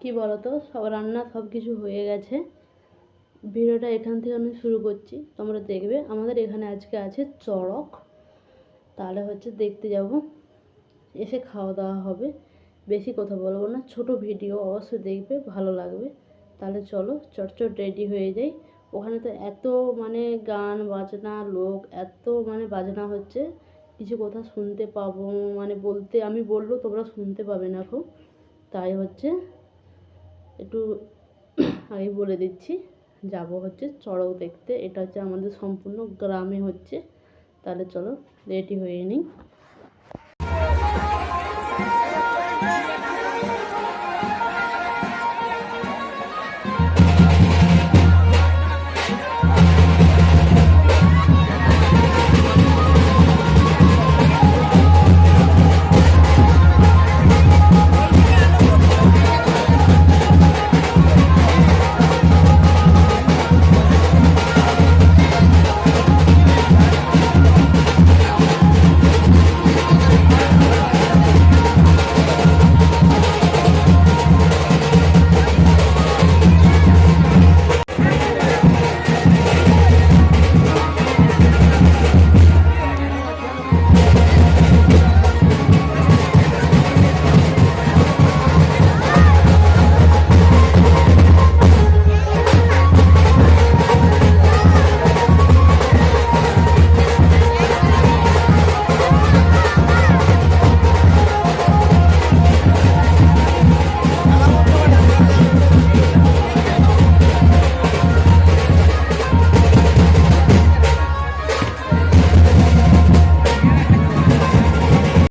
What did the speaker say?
কি বলতো? সব রান্না সব কিছু হয়ে গেছে। ভিডিওটা এখান থেকে আমি শুরু করছি। তোমরা দেখবে, আমাদের এখানে আজকে আছে চড়ক। তাহলে হচ্ছে দেখতে যাব। এসে খাওয়া দাওয়া হবে। বেশি কথা বলব না। ছোট ভিডিও, অবশ্যই দেখবে, ভালো লাগবে। তাহলে চলো, চটচট রেডি হয়ে যাই। ওখানে তো এত মানে গান, বাজনা, লোক, এত মানে বাজনা হচ্ছে। কিছু কথা শুনতে পাবো মানে বলতে আমি বললেও তোমরা শুনতে পাবে না খুব। তাই হচ্ছে একটু আমি বলে দিচ্ছি, যাব হচ্ছে চড়ক দেখতে। এটা হচ্ছে আমাদের সম্পূর্ণ গ্রামে হচ্ছে। তাহলে চলো রেডি হয়ে নিই।